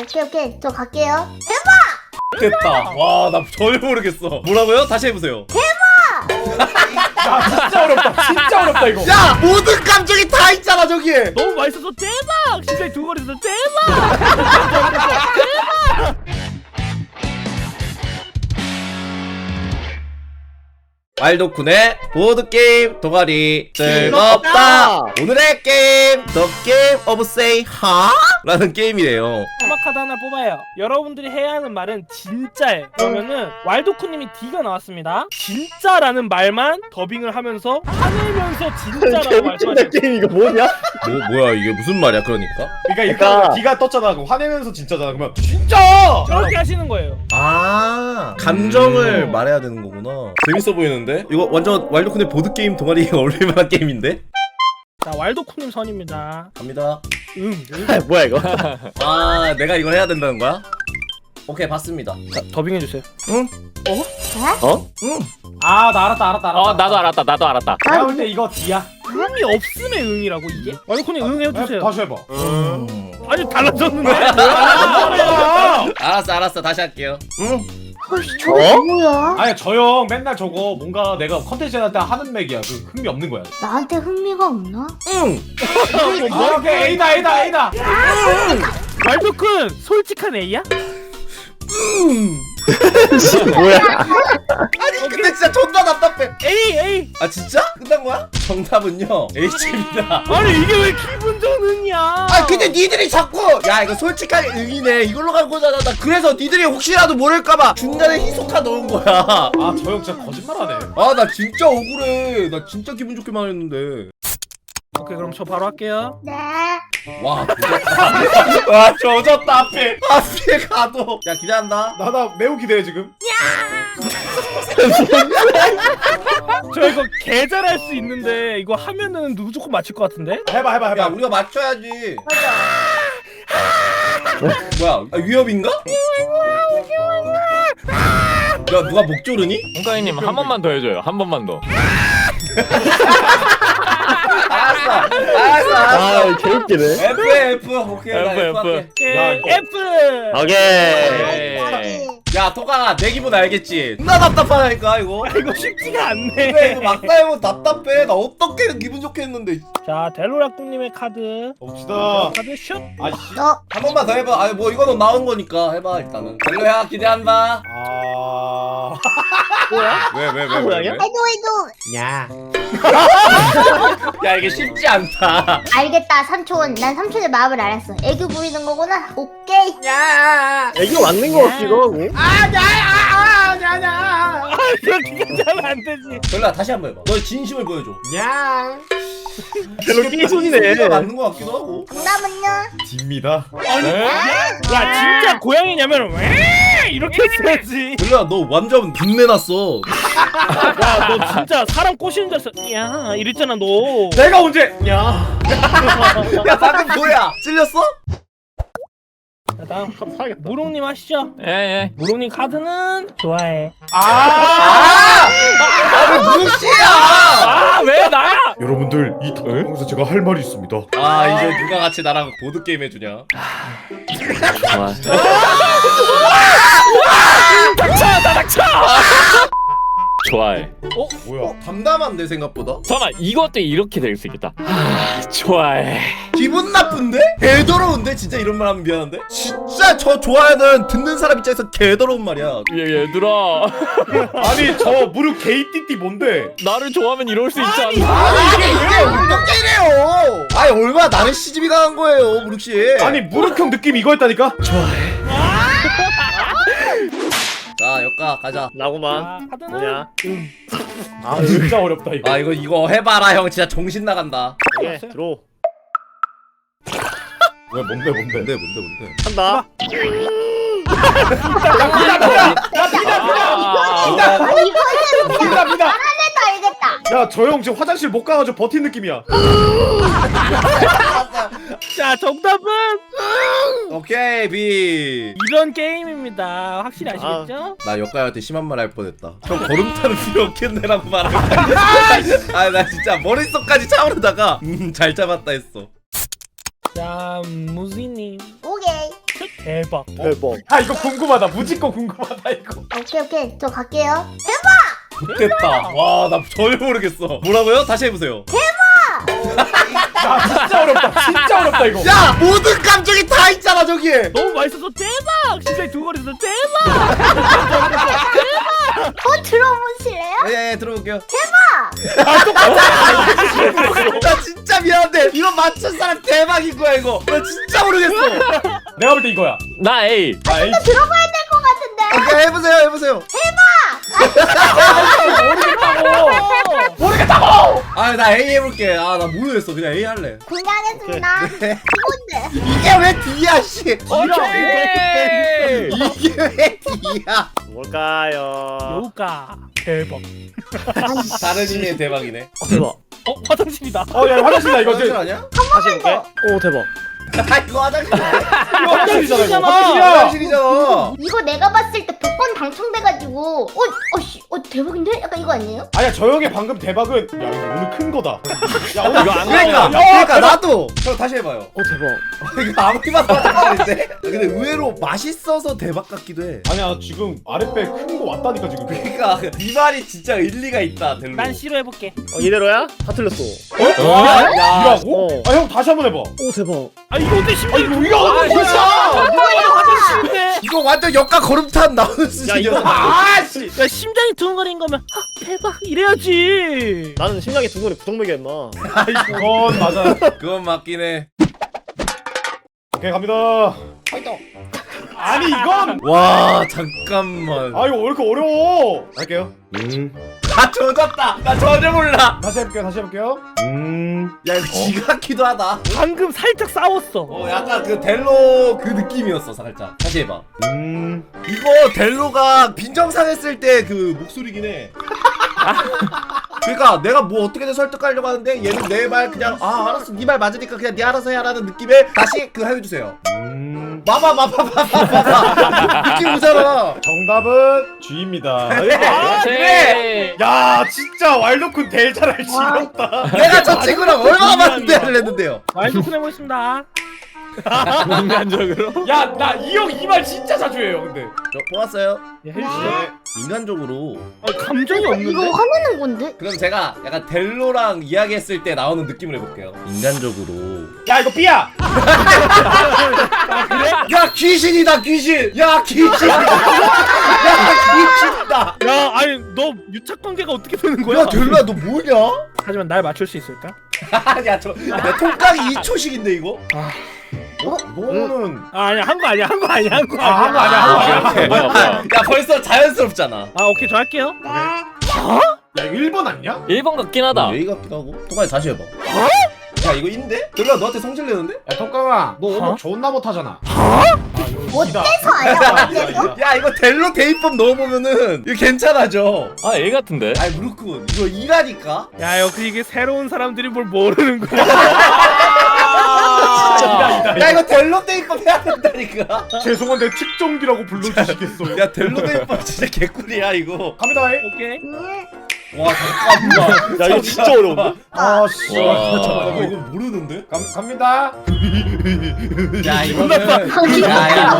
오케이 오케이 저 갈게요. 됐다. 와, 나 전혀 모르겠어. 뭐라고요? 다시 해보세요. 야 진짜 어렵다 진짜 어렵다 이거 야, 모든 감정이 다 있잖아 저기에. 너무 맛있어서 대박! 진짜 두 거리에서 대박! 말도쿤의 보드게임 동아리 즐겁다 오늘의 게임 The Game of Say Ha? 라는 게임이래요 음악 카드 하나 뽑아요. 여러분들이 해야 하는 말은 진짜예요. 그러면은 왈도쿠님이 D가 나왔습니다. 진짜라는 말만 더빙을 하면서 화내면서 진짜라고 말씀하시면 게임 이거 뭐냐? 뭐, 뭐야 이게 무슨 말이야 그러니까? 그러니까 그러니까- D가 떴잖아 그럼 화내면서 진짜잖아 그러면 진짜 저렇게 하시는 거예요. 아 감정을 말해야 되는 거구나 재밌어 보이는데? 이거 완전 왈도쿤의 보드 게임 동아리에 어울릴 만한 게임인데? 자 왈도쿠님 선입니다. 갑니다 응. 응. 뭐야 이거? 아 내가 이걸 해야 된다는 거야? 오케이 봤습니다 자 더빙해 주세요. 어? 아나 알았다 알았다 알았다 어 나도 알았다 나도 알았다 내가 볼 때 이거 D야 음이 없음의 응이라고 이게? 왈도쿠님 응 해 주세요. 다시 해봐 음. 아니 달라졌는데? 알았어 알았어 다시 할게요 응? 저 어? 뭐야? 아니 저 형 맨날 저거 뭔가 내가 컨텐츠 할때 하는 맥이야 그 흥미 없는 거야 나한테 흥미가 없나? 응! 아, 오케이 A다 A다 A다 왈도쿤 솔직한 A야? 뭐야? 아니 근데 진짜 존나 답답해 A A. 아 진짜? 끝난 거야? 정답은요 H입니다 아니 이게 왜 기분 좋은 응이야? 아 근데 니들이 자꾸 야 이거 솔직하게 응이네 이걸로 갈 거잖아 나 그래서 니들이 혹시라도 모를까봐 중간에 희소카 넣은 거야 아저 형 진짜 거짓말하네 아 나 진짜 억울해 나 진짜 기분 좋게 말했는데 오케이 그럼 저 바로 할게요. 네. 와 와 조졌다 앞에 앞에 가도 야 기대한다 나 나 매우 기대해 지금 저 이거 개 잘할 수 있는데 이거 하면은 무조건 맞힐 것 같은데? 해봐 해봐 해봐 야 우리가 맞춰야지 뭐야 아, 위협인가? 야 누가 목 조르니? 홍가희님 한 번만 더 해줘요 한 번만 더 알았어 알았어 알았어 아 개웃기네. F F 오케이 나 F, F 할게 F. 오케이. 야 토강아 내 기분 알겠지? 존나 답답하다니까 이거 아, 이거 쉽지가 않네. 그래 이거 막다 해보면 답답해 나 어떻게 기분 좋게 했는데 자 델로라꾸님의 카드. 봅시다 카드 슛. 아씨 너한 번만 더 해봐 아니 뭐 이거는 나온 거니까 해봐 일단은 델로야 기대한다 아 뭐야? 왜왜 아, 고양이야? 해도 해도 야. 야 이게 쉽지 않다 알겠다 삼촌. 난 삼촌의 마음을 알았어. 애교 부리는 거구나. 오케이. 애교 맞는 거 같기도 하고. 이렇게 하면 안 되지. 델로야 다시 한번 해봐 너의 진심을 보여줘 야. 델로 끼손이네. 진짜 맞는 거 같기도 하고 정답은요? D입니다 야 진짜 고양이냐면 왜 이렇게 써야지. 델로야 너 완전 분내 났어 야 너 진짜 사람 꼬시는 줄 알았어. 야 이랬잖아 너. 내가 언제 야 야 방금 뭐야 찔렸어? 자, 다음 무롱님 하시죠. 예 예. 무롱님 카드는? 좋아해. 아! 아왜 무시야! 아 왜 나야? 여러분들 이 방송에서 제가 할 말이 있습니다. 아 이제 누가 같이 나랑 보드 게임 해주냐? 좋아 좋아해. 뭐야? 담담한데 생각보다? 잠깐만 이것도 이렇게 될 수 있겠다? 아 좋아해. 기분 나쁜데? 개더러운데? 진짜 이런 말 하면 미안한데? 진짜 저 좋아하는 듣는 사람 입장에서 개더러운 말이야. 얘 얘들아. 아니 저 무릎 게이띠띠 뭔데? 나를 좋아하면 이럴 수 있지 않나? 아니 이게 이게 어떻게 이래요. 아니 얼마나 나를 시집이 강한 거예요 무룩씨. 아니 무릎형 느낌 이거였다니까? 자 역가 가자 카드는 뭐냐? 아 진짜 어렵다 이거 아 이거 이거 해봐라 형 진짜 정신 나간다 오케이 들어. 왜 뭔데 뭔데 뭔데 뭔데 뭔데 한다. 아, 아 이거는 믿다 믿다 해도 알겠다. 야 저 형 지금 화장실 못 가가지고 버틴 느낌이야 자 정답은 오케이 비 이런 게임입니다. 확실히 아시겠죠? 나 역가한테 심한 말 할 뻔했다. 형 걸음 타는 필요 없겠네라고 말하고. 아나 진짜 머릿속까지 차오르다가 음잘 잡았다 했어. 자 무지님 오케이. 대박. 대박. 아 이거 궁금하다 무지거 궁금하다 이거 오케이 오케이 저 갈게요. 됐다. 와 나 전혀 모르겠어. 뭐라고요? 다시 해보세요. 야 진짜 어렵다. 진짜 어렵다 이거. 야 모든 감정이 다 있잖아 저기 너무 맛있어서 대박. 심장이 두근거려서 대박. 어 들어보실래요? 예, 예 들어볼게요. 대박! 나 진짜 미안한데 이거 맞춘 사람 대박인 거야 이거. 나 진짜 모르겠어. 내가 볼 때 이거야. 나 A. 아 에이 들어봐야 될 것 같은데. 오케이 해보세요 해보세요 모르겠다고 아 나 A 해볼게 아 나 모르겠어 그냥 A 할래 공개하겠습니다. 네. 그건데. 이게 왜 D야 씨 오케이. 이게 왜 D야 뭘까요? 요가 대박. 다른 의미의 대박이네 어, 대박. 어 화장실이다. 어야 화장실이다 이거 화장실 아니야? 다시 해볼게. 오 대박. 아 이거 화장실 화장실이잖아 이거 화장실이잖아. 화장실이야 화장실이잖아 이거 내가 봤을 때 복권 당첨돼가지고 어, 어씨, 어 대박인데? 약간 이거 아니에요? 아니야 저 형의 방금 대박은 야 이거 오늘 큰 거다 야 오늘 이거 안 그러니까 나와. 그러니까 나도 저 다시 해봐요 오 대박. 이거 아무리 봐도 화장실인데 근데 의외로 맛있어서 대박 같기도 해 아니야 지금 아랫배 큰 거 왔다니까 지금 그러니까 이 말이 진짜 일리가 있다 델로 난 C로 해볼게. 어 이대로야? 다 틀렸어. 야, 이라고? 어. 아 형 다시 한번 해봐 오 대박. 아 이거 근데 심장이 이거 이거 아, 진짜? 이거 화장실인데. 이거 완전 역과 거름탄 나오는 수준이야. 아씨. 야 심장이 두근거리는 거면 아 대박. 이래야지. 나는 심장이 두근거리 구덩맥이야 임마. 그건 맞아. 그건 맞긴 해. 오케이 갑니다. 아니 이건! 와 잠깐만. 아 이거 왜 이렇게 어려워? 할게요 다 젖었다. 나 전혀 몰라. 다시 해볼게요 다시 해볼게요. 야 이거 지각기도 하다. 방금 살짝 싸웠어. 어 약간 그 델로 그 느낌이었어 살짝. 다시 해봐. 음. 이거 델로가 빈정상했을 때 그 목소리긴 해 그러니까 내가 뭐 어떻게든 설득하려고 하는데 얘는 내 말 그냥 아 알았어. 네 말 맞으니까 그냥 네 알아서 해라는 느낌에 다시 그 해주세요. 음. 마마 마마 마마 마마. 느낌 오잖아. 정답은 G입니다. 아, 그래. 야 진짜 왈도쿤 대잘알 지렸다. 내가 저 친구랑 얼마나 많은 대화를 했는데요. 큰 해보겠습니다. 인간적으로. 야 나 이 형 이 말 진짜 자주 해요 근데. 저 뽑았어요. 예, 해주시죠. 인간적으로 아, 감정이 이거 없는데. 화내는 건데? 그럼 제가 약간 델로랑 이야기했을 때 나오는 느낌을 해볼게요 인간적으로 야 이거 B야 야 귀신이다 귀신 야 귀신 야 귀신이다 야 아니 너 유착 관계가 어떻게 되는 거야? 야 델로야 너 뭐냐? 하지만 날 맞출 수 있을까? 야저내 통깡이 2초씩인데 이거? 어? 이거는 아 아니야 한 거 아니야 한 거 아니야 한 거 아니야. 아, 한거 아니야, 한거 아니야. 오케이, 오케이. 뭐야, 뭐야. 야 벌써 자연스럽잖아 아 오케이 저 할게요. 네. 야 이거 1번 아니냐? 1번 같긴 하다. 예의 같기도 하고 통깡이 다시 해봐 야 이거 인데? 델로야 너한테 성질 내는데? 야 턱강아 너 오늘 어? 존나 못하잖아 어때서 아니야? 어때서? 야 이거 델로 대입법 넣어보면은 이거 괜찮아져 아 A 같은데. 아이 무르군 이거 일하니까 야 역시 이게 새로운 사람들이 뭘 모르는 거야. 진짜. 야 이거 델로 대입법 해야 된다니까. 죄송한데 측정기라고 불러주시겠어요? 야 델로 대입법 진짜 개꿀이야 이거. 갑니다 잉 오케이. 음, 와 잠깐만. 야 이거 진짜 어려운데? 아 씨. 와. 잠깐만 이거 모르는데? 감, 갑니다. 야 이거는 야야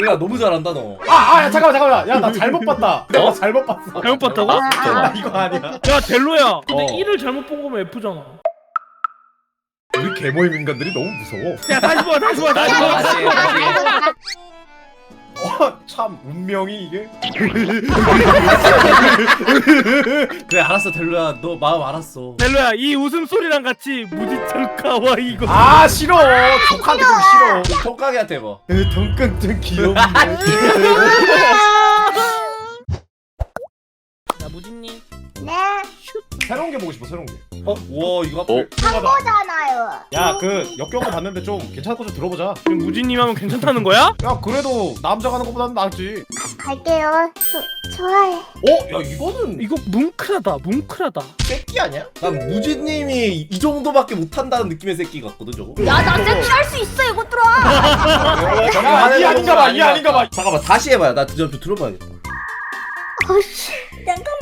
너가 너무 잘한다 너. 아아 잠깐만 잠깐만. 야 나 잘못 봤다. 내가 잘못 봤어. 잘못 봤다고? 아, 나 아. 이거 아니야. 야 델로야. 근데 어. 1을 잘못 본 거면 F잖아. 우리 개모임 인간들이 너무 무서워. 야 다시 봐 다시 봐 다시 봐. 다시. 어, 참 운명이 이게? 그래 알았어 델로야. 너 마음 알았어. 델로야 이 웃음소리랑 같이 무지창 카와이고 아 싫어. 좀 싫어. 통깡이한테 해봐. 덩끈 좀자 새로운 게 보고 싶어 새로운 와 이거 어? 앞에 거잖아요. 게야그 역겨운 거 봤는데 좀 괜찮은 거 좀 들어보자 지금 무진님 하면 괜찮다는 거야? 야 그래도 남자가 하는 것보다는 낫지 갈게요. 저, 좋아해. 어? 야 이거는 이거 뭉클하다 뭉클하다 새끼 아니야? 난 무지님이 이 정도밖에 못한다는 느낌의 새끼 같거든 저거 야, 나 섹시할 수 있어, 이것들아. 야 이 아닌가 봐 이 아닌가 봐 잠깐만 다시 해봐요 나좀 들어봐야겠다 어씨, 잠깐만요.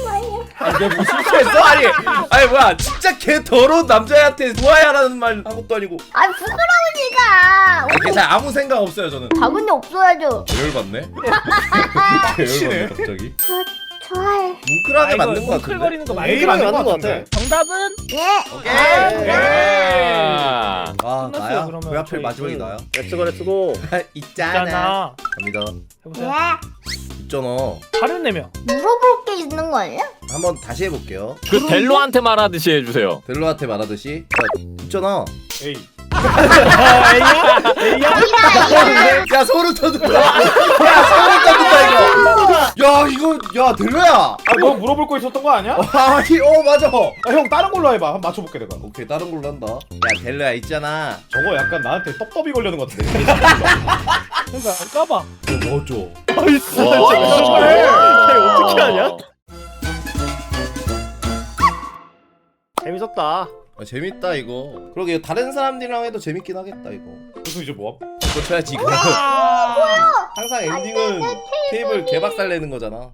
아니 내가 뭐 실수했어? 아니 아니 뭐야 진짜 개 더러운 남자애한테 좋아야라는 말 한 것도 아니고 아 부끄러우니까. 아니 괜찮아 아무 생각 없어요 저는 당연히 없어야죠. 열받네 열받네 갑자기 저 좋아해. 뭉클하게 아, 맞는 거 같은데 뭉클거리는 거 에이 맞는 거 같아. 정답은 예. 아. 아 끝났어요, 나야? 그러면 그 저희. 마지막이 나야? 렛츠고 렛츠고 있잖아. 갑니다 해보세요. 예. 있잖아. 다른 네명. 물어볼 게 있는 거 아니야? 한번 다시 해볼게요. 그 델로한테 말하듯이 해주세요. 델로한테 말하듯이? 야, 있잖아. 에이. 아? 야 소름 돋는다. 야 소름 돋는다 이거. 야 이거 야 델로야. 아너 물어볼 거 있었던 거 아니야? 아니 어 맞아. 아, 형 다른 걸로 해봐. 한번 맞춰볼게 내가. 오케이 다른 걸로 한다. 야 델로야 있잖아. 저거 약간 나한테 떡더비 걸려는 것 같은데. 그러니까 까봐. 뭐죠? 걔 어떻게 하냐? 어. 재밌었다 아, 재밌다 이거 그러게 다른 사람들이랑 해도 재밌긴 하겠다 이거 그래서 이제 뭐? 이거 쳐야지 이거 항상 엔딩은 테이블 개박살 내는 거잖아